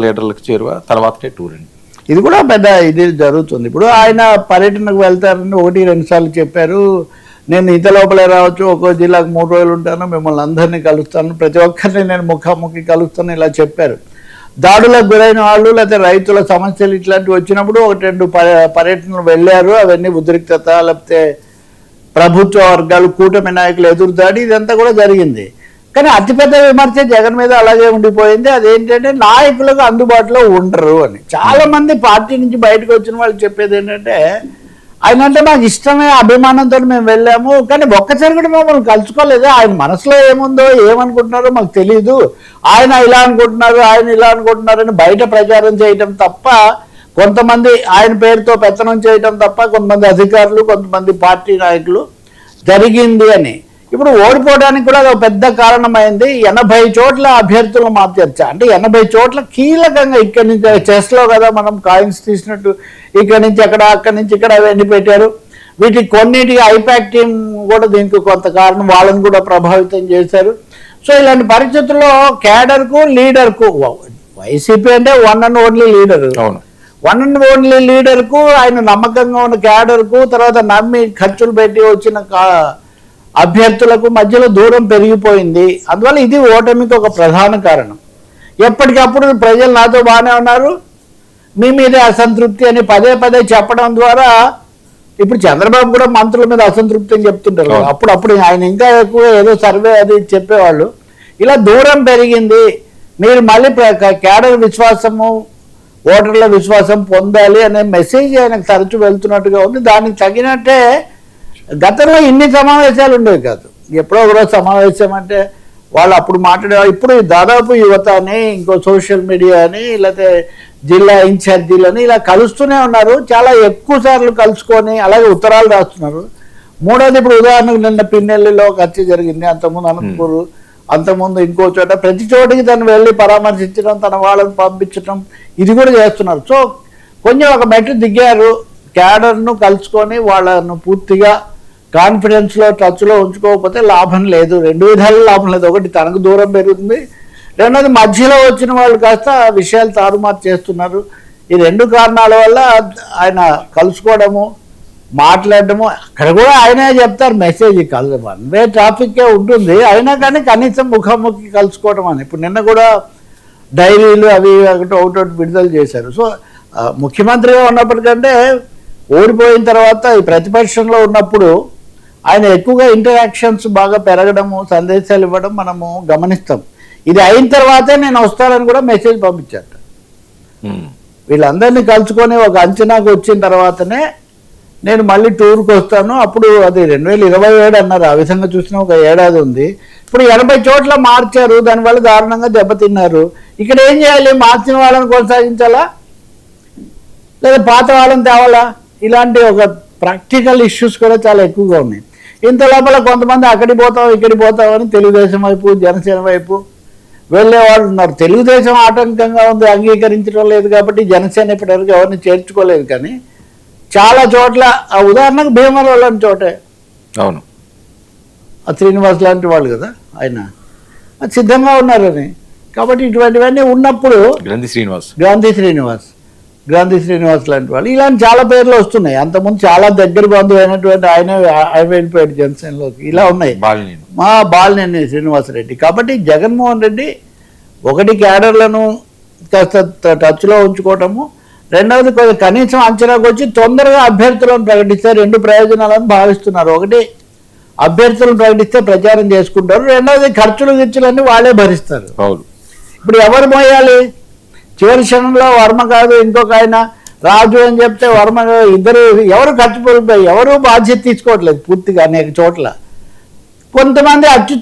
లీడర్లకు చేరువ తర్వాతనే టూర్ అండి. ఇది కూడా పెద్ద ఇది జరుగుతుంది. ఇప్పుడు ఆయన పర్యటనకు వెళ్తారని ఒకటి రెండు సార్లు చెప్పారు. నేను ఇంత లోపలే రావచ్చు ఒక్కో జిల్లాకు మూడు రోజులు ఉంటాను మిమ్మల్ని అందరినీ కలుస్తాను ప్రతి ఒక్కరిని నేను ముఖాముఖి కలుస్తాను ఇలా చెప్పారు. దాడులకు గురైన వాళ్ళు లేకపోతే రైతుల సమస్యలు ఇట్లాంటివి వచ్చినప్పుడు ఒకటి రెండు పర్యటనలు వెళ్ళారు. అవన్నీ ఉద్రిక్తత లేకపోతే ప్రభుత్వ వర్గాలు కూటమి నాయకులు ఎదురుదాడి ఇదంతా కూడా జరిగింది. కానీ అతిపెద్ద విమర్శ జగన్ మీద అలాగే ఉండిపోయింది. అదేంటంటే నాయకులకు అందుబాటులో ఉండరు అని. చాలా మంది పార్టీ నుంచి బయటకు వచ్చిన వాళ్ళు చెప్పేది ఏంటంటే ఆయన అంటే మాకు ఇష్టమే అభిమానంతో మేము వెళ్ళాము కానీ ఒక్కసారి కూడా మమ్మల్ని కలుసుకోలేదు? ఆయన మనసులో ఏముందో ఏమనుకుంటున్నారో మాకు తెలియదు ఆయన ఇలా అనుకుంటున్నారు ఆయన ఇలా అనుకుంటున్నారని బయట ప్రచారం చేయటం తప్ప కొంతమంది ఆయన పేరుతో పెత్తనం చేయటం తప్ప కొంతమంది అధికారులు కొంతమంది పార్టీ నాయకులు జరిగింది అని. ఇప్పుడు ఓడిపోవడానికి కూడా ఒక పెద్ద కారణమైంది. ఎనభై చోట్ల అభ్యర్థులు మార్చర్చ. అంటే ఎనభై చోట్ల కీలకంగా ఇక్కడి నుంచి చెస్లో కదా మనం కాయిన్స్ తీసినట్టు ఇక్కడి నుంచి అక్కడ అక్కడి నుంచి ఇక్కడ అవన్నీ పెట్టారు. వీటికి కొన్నిటికి ఐపాక్ టీం కూడా దీనికి కొంత కారణం. వాళ్ళని కూడా ప్రభావితం చేశారు. సో ఇలాంటి పరిస్థితుల్లో క్యాడర్కు లీడర్కు వైసీపీ అంటే వన్ అండ్ ఓన్లీ లీడర్. అవును. వన్ అండ్ ఓన్లీ లీడర్కు ఆయన నమ్మకంగా ఉన్న క్యాడర్కు తర్వాత నమ్మి ఖర్చులు పెట్టి వచ్చిన కా- అభ్యర్థులకు మధ్యలో దూరం పెరిగిపోయింది. అందువల్ల ఇది ఓటమికి ఒక ప్రధాన కారణం. ఎప్పటికప్పుడు ప్రజలు నాతో బాగానే ఉన్నారు. మీ మీదే అసంతృప్తి అని పదే పదే చెప్పడం ద్వారా ఇప్పుడు చంద్రబాబు కూడా మంత్రుల మీద అసంతృప్తి అని చెప్తుంటారు. అప్పుడు అప్పుడు ఆయన ఇంకా ఎక్కువ ఏదో సర్వే అది చెప్పేవాళ్ళు. ఇలా దూరం పెరిగింది. మీరు మళ్ళీ క్యాడర్ విశ్వాసము ఓటర్ల విశ్వాసం పొందాలి అనే మెసేజ్ ఆయనకు తరచు వెళ్తున్నట్టుగా ఉంది. దానికి తగినట్టే గతంలో ఇన్ని సమావేశాలు ఉండేవి కాదు. ఎప్పుడో ఒకరోజు సమావేశం అంటే వాళ్ళు అప్పుడు మాట్లాడే ఇప్పుడు దాదాపు యువత అని ఇంకో సోషల్ మీడియా అని లేకపోతే జిల్లా ఇన్ఛార్జీలని ఇలా కలుస్తూనే ఉన్నారు. చాలా ఎక్కువ సార్లు కలుసుకొని అలాగే ఉత్తరాలు రాస్తున్నారు. మూడోది ఇప్పుడు ఉదాహరణకు నిన్న పిన్నెల్లిలో ఒక హత్య జరిగింది. అంతకుముందు అనంతపూర్ అంతకుముందు ఇంకో చోట ప్రతి చోటికి తను వెళ్ళి పరామర్శించడం తన వాళ్ళని పంపించడం ఇది కూడా చేస్తున్నారు. సో కొంచెం ఒక మెట్టు దిగారు. క్యాడర్ను కలుసుకొని వాళ్ళను పూర్తిగా కాన్ఫిడెన్స్లో టచ్లో ఉంచుకోకపోతే లాభం లేదు. రెండు విధాల లాభం లేదు. ఒకటి తనకు దూరం పెరుగుతుంది. రెండోది మధ్యలో వచ్చిన వాళ్ళు కాస్త విషయాలు తారుమారు చేస్తున్నారు. ఈ రెండు కారణాల వల్ల ఆయన కలుసుకోవడము మాట్లాడడము అక్కడ కూడా ఆయనే చెప్తారు మెసేజ్ కలదు వన్ వే ట్రాఫిక్కే ఉంటుంది. అయినా కానీ కనీసం ముఖాముఖి కలుసుకోవడం అని. ఇప్పుడు నిన్న కూడా డైరీలు అవి ఒకటి ఒకటి విడుదల చేశారు. సో ముఖ్యమంత్రిగా ఉన్నప్పటికంటే ఓడిపోయిన తర్వాత ఈ ప్రతిపక్షంలో ఉన్నప్పుడు ఆయన ఎక్కువగా ఇంటరాక్షన్స్ బాగా పెరగడము సందేశాలు ఇవ్వడం మనము గమనిస్తాం. ఇది అయిన తర్వాతే నేను వస్తానని కూడా మెసేజ్ పంపించారు ఉమ్. వీళ్ళందరినీ కలుసుకొని ఒక అంచనాకు వచ్చిన తర్వాతనే నేను మళ్ళీ టూర్కి వస్తాను. అప్పుడు అది రెండు వేల ఇరవై ఏడు అన్నారు. ఆ విధంగా చూసిన ఒక ఏడాది ఉంది. ఇప్పుడు ఎనభై చోట్ల మార్చారు. దానివల్ల దారుణంగా దెబ్బతిన్నారు. ఇక్కడ ఏం చేయాలి? మార్చిన వాళ్ళని కొనసాగించాలా? లేదా పాత వాళ్ళని తేవాలా? ఇలాంటి ఒక ప్రాక్టికల్ ఇష్యూస్ కూడా చాలా ఎక్కువగా ఉన్నాయి. ఇంత లోపల కొంతమంది అక్కడికి పోతాం ఇక్కడికి పోతాం అని తెలుగుదేశం వైపు జనసేన వైపు వెళ్ళే వాళ్ళు ఉన్నారు. తెలుగుదేశం ఆటంకంగా ఉంది అంగీకరించడం లేదు కాబట్టి జనసేన ఇప్పటివరకు ఎవరిని చేర్చుకోలేదు కానీ చాలా చోట్ల ఆ ఉదాహరణకు భీమవరం లాంటి చోటే. అవును. ఆ శ్రీనివాస్ లాంటి వాళ్ళు కదా ఆయన. సిద్ధంగా ఉన్నారని. కాబట్టి ఇటువంటివన్నీ ఉన్నప్పుడు గ్రంథి శ్రీనివాస్. గాంధీ శ్రీనివాస్. గాంధీ శ్రీనివాస్ లాంటి వాళ్ళు. ఇలాంటి చాలా పేర్లు వస్తున్నాయి. అంతకుముందు చాలా దగ్గర బంధువు అయినటువంటి ఆయన ఆయన వెళ్ళిపోయాడు జనసేనలోకి. ఇలా ఉన్నాయి. మా బాలినేని శ్రీనివాసరెడ్డి. కాబట్టి జగన్మోహన్ రెడ్డి ఒకటి క్యాడర్లను కాస్త టచ్లో ఉంచుకోవటము. రెండవది కొంచెం కనీసం అంచనాకు వచ్చి తొందరగా అభ్యర్థులను ప్రకటిస్తే రెండు ప్రయోజనాలను భావిస్తున్నారు. ఒకటి అభ్యర్థులను ప్రకటిస్తే ప్రచారం చేసుకుంటారు. రెండవది ఖర్చులు గిర్చులన్నీ వాళ్ళే భరిస్తారు. ఇప్పుడు ఎవరు మోయాలి? చివరి క్షణంలో వర్మ కాదు ఇంకొక ఆయన రాజు అని చెప్తే వర్మ ఇద్దరు ఎవరు ఖర్చు ఎవరు బాధ్యత తీసుకోవట్లేదు పూర్తిగా అనేక చోట్ల. కొంతమంది అచ్చు